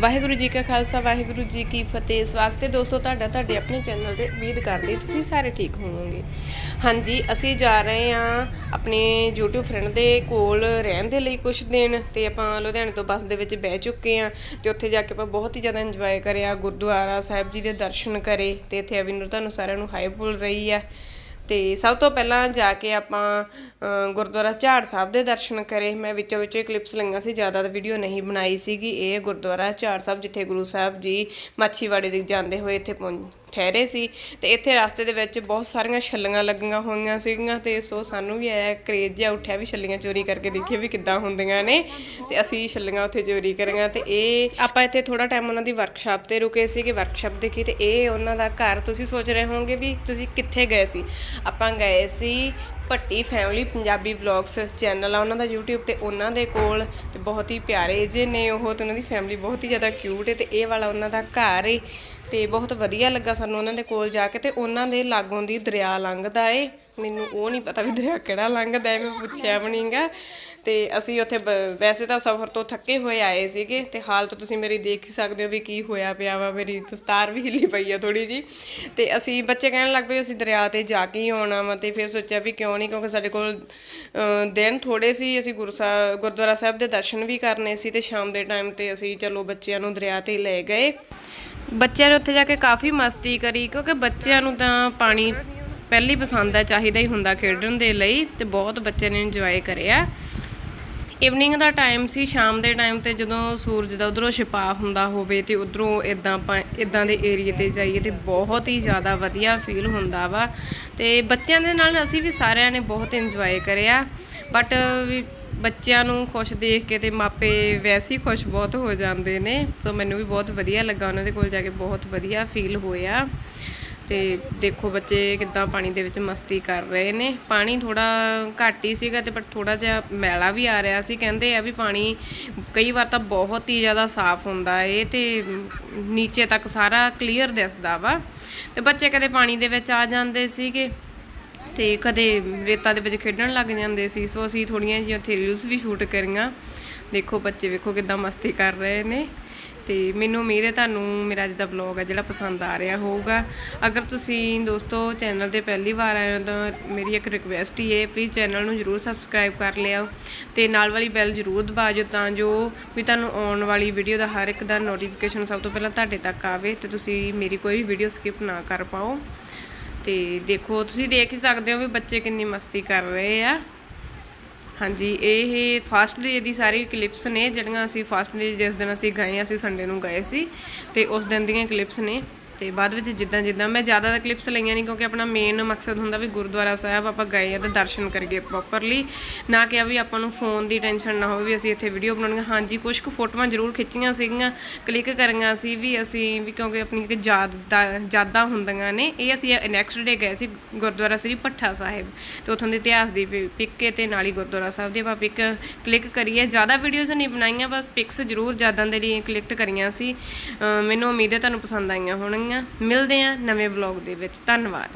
ਵਾਹਿਗੁਰੂ ਜੀ ਕਾ ਖਾਲਸਾ, ਵਾਹਿਗੁਰੂ ਜੀ ਕੀ ਫਤਿਹ। ਸਵਾਗਤ ਹੈ ਦੋਸਤੋ ਤੁਹਾਡਾ, ਤੁਹਾਡੇ ਆਪਣੇ ਚੈਨਲ ਤੇ ਉਮੀਦ ਕਰਦੇ ਤੁਸੀਂ ਸਾਰੇ ਠੀਕ ਹੋਵੋਗੇ। ਹਾਂਜੀ, ਅਸੀਂ ਜਾ ਰਹੇ ਹਾਂ ਆਪਣੇ YouTube ਫਰੈਂਡ ਦੇ ਕੋਲ ਰਹਿਣ ਦੇ ਲਈ ਕੁਝ ਦਿਨ ਤੇ ਆਪਾਂ ਲੁਧਿਆਣੇ ਤੋਂ ਬੱਸ ਦੇ ਵਿੱਚ ਬਹਿ ਚੁੱਕੇ ਹਾਂ ਤੇ ਉੱਥੇ ਜਾ ਕੇ ਆਪਾਂ ਬਹੁਤ ਹੀ ਜ਼ਿਆਦਾ ਇੰਜੋਏ ਕਰਿਆ। ਗੁਰਦੁਆਰਾ ਸਾਹਿਬ ਜੀ ਦੇ ਦਰਸ਼ਨ ਕਰੇ ਤੇ ਇੱਥੇ ਅਵਿੰਦਰ ਤੁਹਾਨੂੰ ਸਾਰਿਆਂ ਨੂੰ ਹਾਈ ਬੋਲ ਰਹੀ ਆ ਅਤੇ ਸਭ ਤੋਂ ਪਹਿਲਾਂ ਜਾ ਕੇ ਆਪਾਂ ਗੁਰਦੁਆਰਾ ਝਾੜ ਸਾਹਿਬ ਦੇ ਦਰਸ਼ਨ ਕਰੇ। ਮੈਂ ਵਿੱਚੋਂ ਵਿੱਚੋਂ ਕਲਿੱਪਸ ਲਈਆਂ ਸੀ, ਜ਼ਿਆਦਾ ਤਾਂ ਵੀਡੀਓ ਨਹੀਂ ਬਣਾਈ ਸੀਗੀ। ਇਹ ਗੁਰਦੁਆਰਾ ਝਾੜ ਸਾਹਿਬ, ਜਿੱਥੇ ਗੁਰੂ ਸਾਹਿਬ ਜੀ ਮਾਛੀਵਾੜੇ ਦੇ ਜਾਂਦੇ ਹੋਏ ਇੱਥੇ ਪਹੁੰਚ ਠਹਿਰੇ ਸੀ ਤੇ ਇੱਥੇ ਰਸਤੇ ਦੇ ਵਿੱਚ ਬਹੁਤ ਸਾਰੀਆਂ ਛੱਲੀਆਂ ਲੱਗੀਆਂ ਹੋਈਆਂ ਸੀਗੀਆਂ ਤੇ ਸੋ ਸਾਨੂੰ ਵੀ ਆਇਆ ਕਰੇਜ ਜਿਹਾ ਉੱਠਿਆ ਵੀ ਛੱਲੀਆਂ ਚੋਰੀ ਕਰਕੇ ਦੇਖੀਏ ਵੀ ਕਿੱਦਾਂ ਹੁੰਦੀਆਂ ਨੇ ਤੇ ਅਸੀਂ ਛੱਲੀਆਂ ਉੱਥੇ ਚੋਰੀ ਕਰੀਆਂ ਤੇ ਇਹ ਆਪਾਂ ਇੱਥੇ ਥੋੜਾ ਟਾਈਮ ਉਹਨਾਂ ਦੀ ਵਰਕਸ਼ਾਪ ਤੇ ਰੁਕੇ ਸੀਗੇ ਵਰਕਸ਼ਾਪ ਦੇਖੀ ਤੇ ਇਹ ਉਹਨਾਂ ਦਾ ਘਰ ਤੁਸੀਂ ਸੋਚ ਰਹੇ ਹੋਵੋਗੇ ਵੀ ਤੁਸੀਂ ਕਿੱਥੇ ਗਏ ਸੀ? ਆਪਾਂ ਗਏ ਸੀ Bhatti family Punjabi vlogs channel ਆ, ਉਹਨਾਂ ਦਾ YouTube ਤੇ ਉਹਨਾਂ ਦੇ ਕੋਲ ਤੇ ਬਹੁਤ ਹੀ ਪਿਆਰੇ ਜੇ ਨੇ ਉਹ ਤੇ ਉਹਨਾਂ ਦੀ ਫੈਮਿਲੀ ਬਹੁਤ ਹੀ ਜ਼ਿਆਦਾ ਕਿਊਟ ਹੈ ਤੇ ਇਹ ਵਾਲਾ ਉਹਨਾਂ ਦਾ ਘਰ ਏ ਤੇ ਬਹੁਤ ਵਧੀਆ ਲੱਗਾ ਸਾਨੂੰ ਉਹਨਾਂ ਦੇ ਕੋਲ ਜਾ ਕੇ ਤੇ ਉਹਨਾਂ ਦੇ ਲਾਗੋਂ ਦੀ ਦਰਿਆ ਲੰਘਦਾ ਏ। ਮੈਨੂੰ ਉਹ ਨਹੀਂ ਪਤਾ ਵੀ ਦਰਿਆ ਕਿਹੜਾ ਲੰਘਦਾ ਏ ਮੈਂ ਪੁੱਛਿਆ ਵੀ ਨਹੀਂਗਾ ਤੇ ਅਸੀਂ ਉੱਥੇ ਬ- ਵੈਸੇ ਤਾਂ ਸਫ਼ਰ ਤੋਂ ਥੱਕੇ ਹੋਏ ਆਏ ਸੀਗੇ ਤੇ ਹਾਲਤ ਤੁਸੀਂ ਮੇਰੀ ਦੇਖ ਹੀ ਸਕਦੇ ਹੋ ਵੀ ਕੀ ਹੋਇਆ ਪਿਆ ਵਾ ਮੇਰੀ ਦਸਤਾਰ ਵੀ ਹਿੱਲੀ ਪਈ ਆ ਥੋੜੀ ਜੀ ਤੇ ਅਸੀਂ ਬੱਚੇ ਕਹਿਣ ਲੱਗ ਪਏ ਅਸੀਂ ਦਰਿਆ ਤੇ ਜਾ ਕੇ ਹੀ ਆਉਣਾ ਵਾ ਤੇ ਫਿਰ ਸੋਚਿਆ ਵੀ ਕਿਉਂ ਨਹੀਂ ਕਿਉਂਕਿ ਸਾਡੇ ਕੋਲ ਅ, ਦਿਨ ਥੋੜੇ ਸੀ ਅਸੀਂ ਗੁਰੂ ਸਾਹਿਬ ਗੁਰਦੁਆਰਾ ਸਾਹਿਬ ਦੇ ਦਰਸ਼ਨ ਵੀ ਕਰਨੇ ਸੀ ਤੇ ਸ਼ਾਮ ਦੇ ਟਾਈਮ ਤੇ ਅਸੀਂ ਚਲੋ ਬੱਚਿਆਂ ਨੂੰ ਦਰਿਆ ਤੇ ਲੈ ਗਏ। ਬੱਚਿਆਂ ਨੇ ਉੱਥੇ ਜਾ ਕੇ ਕਾਫੀ ਮਸਤੀ ਕਰੀ ਕਿਉਂਕਿ ਬੱਚਿਆਂ ਨੂੰ ਤਾਂ ਪਾਣੀ ਪਹਿਲੀ ਪਸੰਦ ਹੈ ਚਾਹੀਦਾ ਹੀ ਹੁੰਦਾ ਖੇਡਣ ਦੇ ਲਈ ਤੇ ਬਹੁਤ ਬੱਚੇ ਨੇ ਇੰਜੋਏ ਕਰਿਆ ਇਵਨਿੰਗ ਦਾ ਟਾਈਮ ਸੀ, ਸ਼ਾਮ ਦੇ ਟਾਈਮ ਤੇ ਜਦੋਂ ਸੂਰਜ ਦਾ ਉਧਰੋਂ ਛਿਪਾ ਹੁੰਦਾ ਹੋਵੇ ਤੇ ਉਧਰੋਂ ਇਦਾਂ ਆਪਾਂ ਇਦਾਂ ਦੇ ਏਰੀਏ ਤੇ ਜਾਈਏ ਤੇ ਬਹੁਤ ਹੀ ਜ਼ਿਆਦਾ ਵਧੀਆ ਫੀਲ ਹੁੰਦਾ ਵਾ। ਤੇ ਬੱਚਿਆਂ ਦੇ ਨਾਲ ਅਸੀਂ ਵੀ ਸਾਰਿਆਂ ਨੇ ਬਹੁਤ ਇੰਜੋਏ ਕਰਿਆ ਬਟ ਵੀ ਬੱਚਿਆਂ ਨੂੰ ਖੁਸ਼ ਦੇਖ ਕੇ ਤੇ ਮਾਪੇ ਵੈਸੇ ਹੀ ਖੁਸ਼ ਬਹੁਤ ਹੋ ਜਾਂਦੇ ਨੇ। ਸੋ ਮੈਨੂੰ ਵੀ ਬਹੁਤ ਵਧੀਆ ਲੱਗਾ, ਉਹਨਾਂ ਦੇ ਕੋਲ ਜਾ ਕੇ ਬਹੁਤ ਵਧੀਆ ਫੀਲ ਹੋਇਆ। ਤੇ ਦੇਖੋ ਬੱਚੇ ਕਿੱਦਾਂ ਪਾਣੀ ਦੇ ਵਿੱਚ ਮਸਤੀ ਕਰ ਰਹੇ ਨੇ। ਪਾਣੀ ਥੋੜਾ ਘੱਟ ਹੀ ਸੀਗਾ ਤੇ ਪਰ ਥੋੜਾ ਜਿਹਾ ਮੈਲਾ ਵੀ ਆ ਰਿਹਾ ਸੀ। ਕਹਿੰਦੇ ਆ ਵੀ ਪਾਣੀ ਕਈ ਵਾਰ ਤਾਂ ਬਹੁਤ ਹੀ ਜ਼ਿਆਦਾ ਸਾਫ਼ ਹੁੰਦਾ ਏ ਤੇ ਨੀਚੇ ਤੱਕ ਸਾਰਾ ਕਲੀਅਰ ਦਿਸਦਾ ਵਾ। ਤੇ ਬੱਚੇ ਕਦੇ ਪਾਣੀ ਦੇ ਵਿੱਚ ਆ ਜਾਂਦੇ ਸੀਗੇ ਤੇ ਕਦੇ ਰੇਤਾ ਦੇ ਵਿੱਚ ਖੇਡਣ ਲੱਗ ਜਾਂਦੇ ਸੀ। ਸੋ ਅਸੀਂ ਥੋੜੀਆਂ ਜਿਹੀਆਂ ਉੱਥੇ ਰੀਲਸ ਵੀ ਸ਼ੂਟ ਕਰੀਆਂ। ਦੇਖੋ ਬੱਚੇ ਵੇਖੋ ਕਿੱਦਾਂ ਮਸਤੀ ਕਰ ਰਹੇ ਨੇ। ਤੇ ਮੈਨੂੰ ਉਮੀਦ ਹੈ ਤੁਹਾਨੂੰ ਮੇਰਾ ਅੱਜ ਦਾ ਵਲੌਗ ਹੈ ਜਿਹੜਾ ਪਸੰਦ ਆ ਰਿਹਾ ਹੋਊਗਾ। ਅਗਰ ਤੁਸੀਂ ਦੋਸਤੋ ਚੈਨਲ ਤੇ ਪਹਿਲੀ ਵਾਰ ਆਏ ਹੋ ਤਾਂ ਮੇਰੀ ਇੱਕ ਰਿਕਵੈਸਟ ਹੀ ਹੈ ਪਲੀਜ਼ ਚੈਨਲ ਨੂੰ ਜਰੂਰ ਸਬਸਕ੍ਰਾਈਬ ਕਰ ਲਿਓ ਤੇ ਨਾਲ ਵਾਲੀ ਬੈਲ ਜਰੂਰ ਦਬਾ ਦਿਓ ਤਾਂ ਜੋ ਵੀ ਤੁਹਾਨੂੰ ਆਉਣ ਵਾਲੀ ਵੀਡੀਓ ਦਾ ਹਰ ਇੱਕ ਦਾ ਨੋਟੀਫਿਕੇਸ਼ਨ ਸਭ ਤੋਂ ਪਹਿਲਾਂ ਤੁਹਾਡੇ ਤੱਕ ਆਵੇ ਤੇ ਤੁਸੀਂ ਮੇਰੀ ਕੋਈ ਵੀਡੀਓ ਸਕਿਪ ਨਾ ਕਰ ਪਾਓ। ਤੇ ਦੇਖੋ, ਤੁਸੀਂ ਦੇਖ ਹੀ ਸਕਦੇ ਹੋ ਵੀ ਬੱਚੇ ਕਿੰਨੀ ਮਸਤੀ ਕਰ ਰਹੇ ਆ। ਹਾਂਜੀ, ਇਹ ਫਾਸਟ ਡੇ ਦੀ ਸਾਰੀ ਕਲਿੱਪਸ ਨੇ ਜਿਹੜੀਆਂ ਅਸੀਂ ਫਾਸਟ ਡੇ ਜਿਸ ਦਿਨ ਅਸੀਂ ਗਏ ਅਸੀਂ ਸੰਡੇ ਨੂੰ ਗਏ ਸੀ ਤੇ ਉਸ ਦਿਨ ਦੀਆਂ ਕਲਿੱਪਸ ਨੇ। ਤੇ ਬਾਅਦ ਵਿੱਚ ਜਿੱਦਾਂ ਜਿੱਦਾਂ ਮੈਂ ਜ਼ਿਆਦਾ ਤਾਂ ਕਲਿੱਪਸ ਲਈਆਂ ਨਹੀਂ ਕਿਉਂਕਿ ਆਪਣਾ ਮੇਨ ਮਕਸਦ ਹੁੰਦਾ ਵੀ ਗੁਰਦੁਆਰਾ ਸਾਹਿਬ ਆਪਾਂ ਗਏ ਆ ਤੇ ਦਰਸ਼ਨ ਕਰੀਏ ਪ੍ਰੋਪਰਲੀ ਨਾ ਕਿ ਆ ਵੀ ਆਪਾਂ ਨੂੰ ਫੋਨ ਦੀ ਟੈਨਸ਼ਨ ਨਾ ਹੋਵੇ ਵੀ ਅਸੀਂ ਇੱਥੇ ਵੀਡੀਓ ਬਣਾਉਣੀਆਂ ਹਾਂਜੀ ਕੁਝ ਕੁ ਫੋਟੋਆਂ ਜ਼ਰੂਰ ਖਿੱਚੀਆਂ ਸੀਗੀਆਂ ਕਲਿੱਕ ਕਰੀਆਂ ਸੀ ਵੀ ਅਸੀਂ ਵੀ ਕਿਉਂਕਿ ਆਪਣੀ ਇੱਕ ਯਾਦ ਦਾ, ਯਾਦਾਂ ਹੁੰਦੀਆਂ ਨੇ। ਇਹ ਅਸੀਂ ਨੈਕਸਟ ਡੇ ਗਏ ਸੀ ਗੁਰਦੁਆਰਾ ਸ੍ਰੀ ਭੱਠਾ ਸਾਹਿਬ ਤੇ ਉੱਥੋਂ ਦੇ ਇਤਿਹਾਸ ਦੀ ਪਿੱਕ ਤੇ ਨਾਲ ਹੀ ਗੁਰਦੁਆਰਾ ਸਾਹਿਬ ਦੀ ਆਪਾਂ ਪਿਕ ਕਲਿੱਕ ਕਰੀਏ। ਜ਼ਿਆਦਾ ਵੀਡੀਓਜ਼ ਨਹੀਂ ਬਣਾਈਆਂ, ਬਸ ਪਿਕਸ ਜ਼ਰੂਰ ਯਾਦਾਂ ਦੇ ਲਈ ਕਲਿੱਕ ਕਰੀਆਂ ਸੀ। ਮੈਨੂੰ ਉਮੀਦ ਹੈ ਤੁਹਾਨੂੰ ਪਸੰਦ ਆਈਆਂ ਹੋਣਗੀਆਂ। ਮਿਲਦੇ ਹਾਂ ਨਵੇਂ ਵਲੌਗ ਦੇ ਵਿੱਚ। ਧੰਨਵਾਦ।